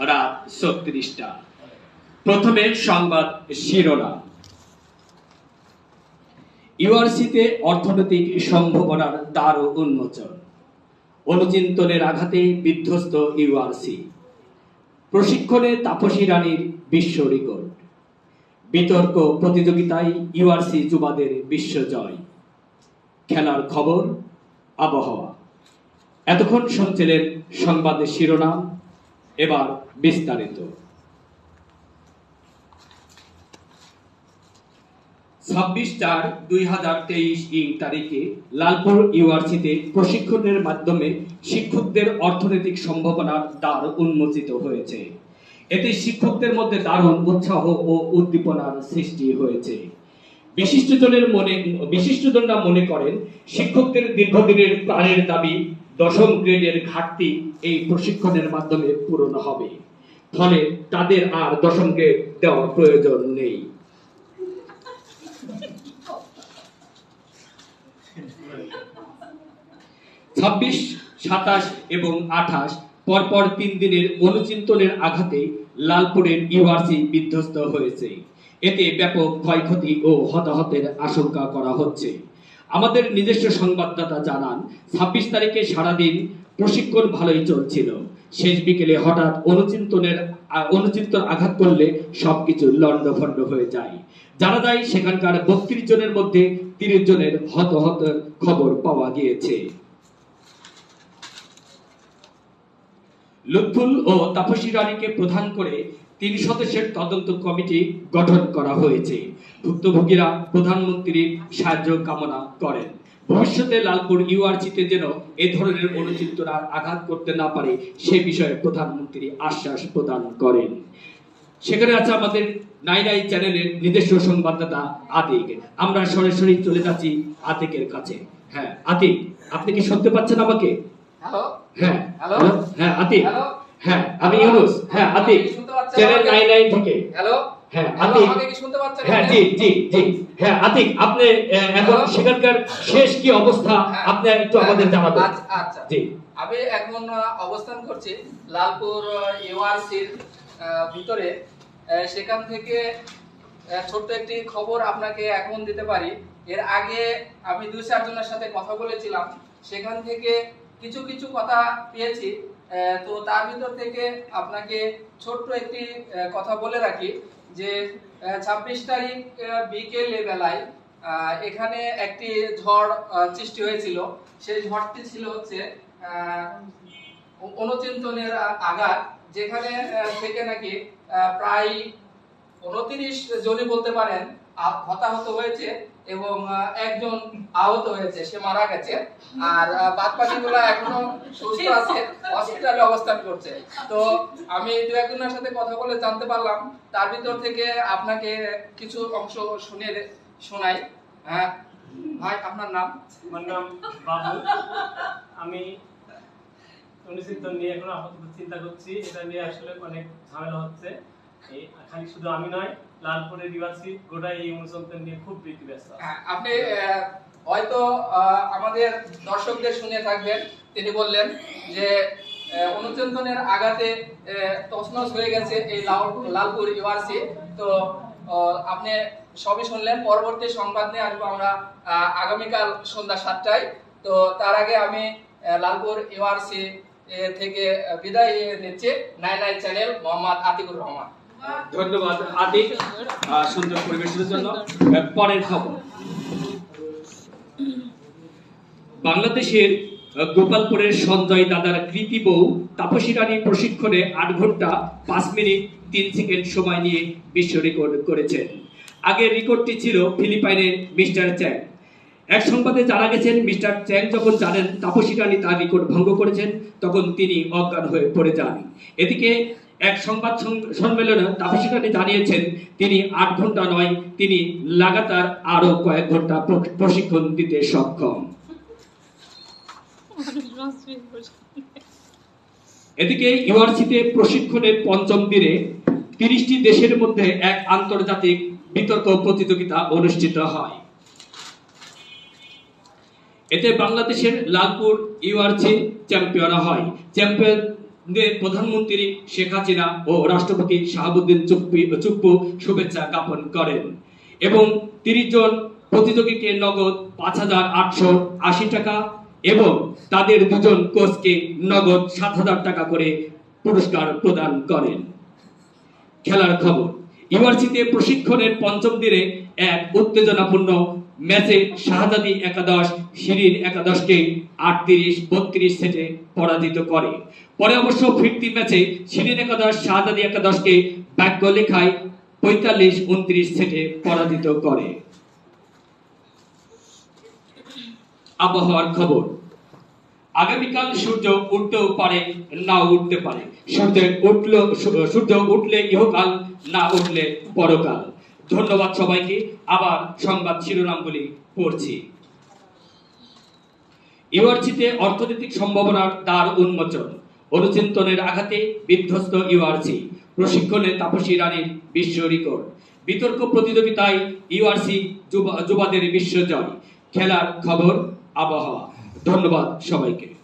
রাত ছত্রিশটা। প্রথমে সংবাদ শিরোনাম। ইউআরসিতে অর্থনৈতিক সম্ভাবনার দ্বার উন্মোচন। অনুচিন্তনের আঘাতে বিধ্বস্ত ইউআরসি। প্রশিক্ষণে তাপসী রানীর বিশ্ব রেকর্ড। বিতর্ক প্রতিযোগিতায় ইউআরসি যুবাদের বিশ্বজয় খেলার খবর, আবহাওয়া। এতক্ষণ শুনছিলেন সংবাদের শিরোনাম এবার বিস্তারিত। ছাব্বিশ চার দুই হাজার তেইশ ইং তারিখে লালপুর ইউনিভার্সিটিতে প্রশিক্ষণের মাধ্যমে শিক্ষকদের অর্থনৈতিক সম্ভাবনার দ্বার উন্মোচিত হয়েছে। এতে শিক্ষকদের মধ্যে দারুণ উৎসাহ ও উদ্দীপনার সৃষ্টি হয়েছে। বিশিষ্টজনের মনে, বিশিষ্টজনরা মনে করেন, শিক্ষকদের দীর্ঘদিনের প্রাণের দাবি দশম গ্রেডের ঘাটতি এই প্রশিক্ষণের মাধ্যমে পূরণ হবে। ফলে তাদের আর দশম গ্রেড দেওয়ার প্রয়োজন নেই। ছাব্বিশ, সাতাশ এবং আঠাশ পরপর তিন দিনের অনুচিন্তনের আঘাতে লালপুরের ইউআরসি বিধ্বস্ত হয়েছে। এতে ব্যাপক ক্ষয়ক্ষতি ও হতাহতের আশঙ্কা করা হচ্ছে। আমাদের নিজস্ব সংবাদদাতা জানান, ছাব্বিশ তারিখে সারাদিন প্রশিক্ষণ ভালোই চলছিল। শেষ বিকেলে হঠাৎ অনুচিন্তনের অনুচিন্তন আঘাত করলে সবকিছু লন্ডভন্ড হয়ে যায়। জানা যায় সেখানকার বত্রিশ জনের মধ্যে তিরিশ জনের হতাহতের খবর পাওয়া গিয়েছে। লুৎফুল ও তাপসী রানীকে প্রধান করে তিন সদস্যের তদন্ত কমিটি গঠন করা হয়েছে। ভুক্তভোগীরা প্রধানমন্ত্রীর সাহায্য কামনা করেন। ভবিষ্যতে লালপুর ইউআরসিতে যেন এ ধরনের অনুচিন্তরা আঘাত করতে না পারে সে বিষয়ে প্রধানমন্ত্রী আশ্বাস প্রদান করেন। সেখানে আছে আমাদের নাই নাই চ্যানেলের নিজস্ব সংবাদদাতা আতিক। আমরা সরাসরি চলে যাচ্ছি আতিকের কাছে। হ্যাঁ আতিক আপনি কি শুনতে পাচ্ছেন আমাকে? হ্যালো? হ্যাঁ? হ্যাঁ আতিক। হ্যালো? হ্যাঁ আমি ইউনুস। হ্যাঁ আতিক। শুনতে পাচ্ছেন চ্যানেল আমাকে? নাইন নাইন থেকে। হ্যালো? হ্যাঁ আতিক। আমাকে কি শুনতে পাচ্ছেন হ্যাঁ জি জি জি। হ্যাঁ আতিক আপনি এখন সেখানকার শেষ কি অবস্থা? হ্যাঁ। আপনি একটু আমাদের জানাবেন। আচ্ছা আচ্ছা। জি। আমি এখন অবস্থান করছি লালপুর ইউআরসির ভিতরে। সেখান থেকে ছোট্ট একটি খবর আপনাকে এখন দিতে পারি। এর আগে আমি দুই চারজনের সাথে কথা বলেছিলাম। সেখান থেকে কিছু কিছু কথা পেয়েছি। তো তার ভিতর থেকে আপনাকে ছোট্ট একটি কথা বলে রাখি যে ছাব্বিশ তারিখ বিকেল বেলায় এখানে একটি ঝড় সৃষ্টি হয়েছিল। সেই ঝড়টি ছিল হচ্ছে অনুচিন্তনের আঘাত, যেখানে থেকে নাকি প্রায় উনত্রিশ জনই বলতে পারেন হতাহত হয়েছে। এবং একজন আহত হয়েছে, সে মারা গেছে। আর বাদ বাকিগুলো এখনও সুস্থ আছে, হসপিটালে অবস্থান করছে। তো আমি দু একজনের সাথে কথা বলে জানতে পারলাম, তার ভিতর থেকে আপনাকে কিছু অংশ শুনে শোনাই। হ্যাঁ ভাই, আপনার নাম? আমার নাম বাবু। আমি অনুচিন্ত নিয়ে এখন আপাতত চিন্তা করছি। এটা নিয়ে আসলে অনেক ঝামেলা হচ্ছে। খালি শুধু আমি নয় লালপুরের ইউনিভার্সিটি গোটা এই অনুসন্ধান নিয়ে খুব বেশি ব্যস্ত হ্যাঁ, আপনি হয়তো আমাদের দর্শকদের শুনে থাকবেন। তিনি বললেন যে আহ, অনুচিন্তনের আঘাতে হয়ে গেছে এই লালপুর ইউআরসি তো আপনি সবই শুনলেন। পরবর্তী সংবাদ নিয়ে আসব আমরা আগামীকাল সন্ধ্যা সাতটায়। তো তার আগে আমি লালপুর ইউআরসি থেকে বিদায় নিচ্ছি। নাই নাই চ্যানেল মোহাম্মদ আতিকুর রহমান। ধন্যবাদ আহ, সুন্দর পরিবেশের জন্য। পরের খবর। বাংলাদেশের গোপালপুরের সঞ্জয় দাদার কৃতি বউ তাপসী রানী প্রশিক্ষণে আট ঘণ্টা পাঁচ মিনিট তিন সেকেন্ড সময় নিয়ে বিশ্ব রেকর্ড করেছেন আগের রেকর্ডটি ছিল ফিলিপাইনের মিস্টার চ্যাং। এক সংবাদে জানা গেছেন মিস্টার চ্যাং যখন জানেন তাপসী রানী তার রেকর্ড ভঙ্গ করেছেন তখন তিনি অজ্ঞান হয়ে পড়ে যান। এদিকে এক সংবাদ সম্মেলনে তাপসী জানিয়েছেন, তিনি আট ঘণ্টা নয়, তিনি লাগাতার আরও কয়েক ঘণ্টা প্রশিক্ষণ দিতে সক্ষম। এদিকে ইউআরসিতে প্রশিক্ষণের পঞ্চম দিনে তিরিশটি দেশের মধ্যে এক আন্তর্জাতিক বিতর্ক প্রতিযোগিতা অনুষ্ঠিত হয়। এতে বাংলাদেশের লালপুর ইউআরসি চ্যাম্পিয়ন হয়। চ্যাম্পিয়ন প্রধানমন্ত্রী শেখ হাসিনা ও রাষ্ট্রপতি শাহাবুদ্দিন চুপ্পি, চুপ্পু শুভেচ্ছা জ্ঞাপন করেন। এবং তিরিশ জন প্রতিযোগীকে নগদ পাঁচ হাজার আটশো আশি টাকা এবং তাদের দুজন কোচকে নগদ সাত হাজার টাকা করে পুরস্কার প্রদান করেন। খেলার খবর। ইউনিভার্সিটিতে প্রশিক্ষণের পঞ্চম দিনে এক উত্তেজনাপূর্ণ ম্যাচে শাহজাদি একাদশ, শিরিন একাদশকে আটত্রিশ, বত্রিশ সেটে পরাজিত করে। পরে অবশ্য ফিরতি ম্যাচে শিরিন একাদশ, শাহজাদি একাদশকে ভাগ্য লেখায় পঁয়তাল্লিশ, উনত্রিশ সেটে পরাজিত করে। আবহাওয়ার খবর। আগামীকাল সূর্য উঠতেও পারে, না উঠতে পারে। সূর্য উঠল সূর্য উঠলে ইহকাল, না উঠলে পরকাল। ধন্যবাদ সবাইকে, আবার সংবাদ শিরোনামগুলি পড়ছি। ইউআরসিতে অর্থনৈতিক সম্ভাবনার দ্বার উন্মোচন। অনুচিন্তনের আঘাতে বিধ্বস্ত ইউআরসি। প্রশিক্ষণে তাপসী রানীর বিশ্ব রেকর্ড। বিতর্ক প্রতিযোগিতায় ইউআরসি যুবাদের বিশ্ব জয়। খেলার খবর, আবহাওয়া। ধন্যবাদ সবাইকে।